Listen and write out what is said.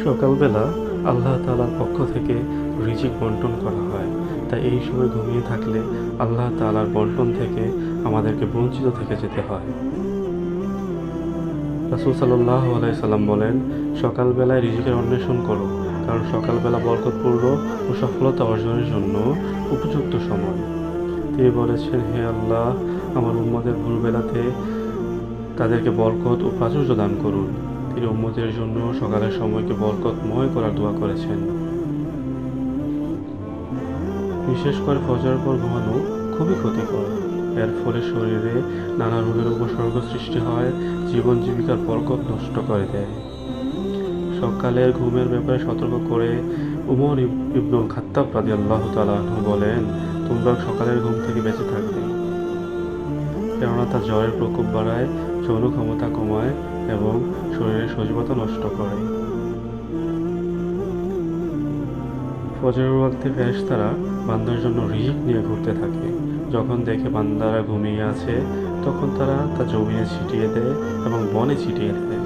সকালবেলা আল্লাহ তালার পক্ষ থেকে রিজিক বন্টন করা হয়। তাই এই সময় ঘুমিয়ে থাকলে আল্লাহ তালার বন্টন থেকে আমাদেরকে বঞ্চিত থেকে যেতে হয়। রাসুল সাল্লাহ সাল্লাম বলেন, সকালবেলায় রিজিকের অন্বেষণ করো, কারণ সকালবেলা বরকতপূর্ণ ও সফলতা অর্জনের জন্য উপযুক্ত সময়। তিনি বলেছেন, হে আল্লাহ, আমার উম্মদের ভোরবেলাতে তাদেরকে বরকত ও প্রাচুর্য দান করুন। তিনি উম্মতের জন্য সকালের সময়কে বরকতময় করার দোয়া করেছেন। বিশেষ করে ফজরের পর ঘুমানো খুবই ক্ষতিকর। এর ফলে শরীরে নানা রোগের উপসর্গ সৃষ্টি হয়, জীবন জীবিকার বরকত নষ্ট করে দেয়। সকালের ঘুমের ব্যাপারে সতর্ক করে উমর ইব- ইবনুল খাত্তাব রাজি আল্লাহ তালু বলেন, তোমরা সকালের ঘুম থেকে বেঁচে থাকবে। কেননা তা জ্বরের প্রকোপ বাড়ায়, যৌন ক্ষমতা কমায় এবং শরীরের সজীবতা নষ্ট করে। ফজরের ওয়াক্তে ফেরেশতারা বান্দার জন্য রিজিক নিয়ে ঘুরতে থাকে। যখন দেখে বান্দারা ঘুমিয়ে আছে, তখন তারা তা জমিনে ছিটিয়ে দেয় এবং বনে ছিটিয়ে দেয়।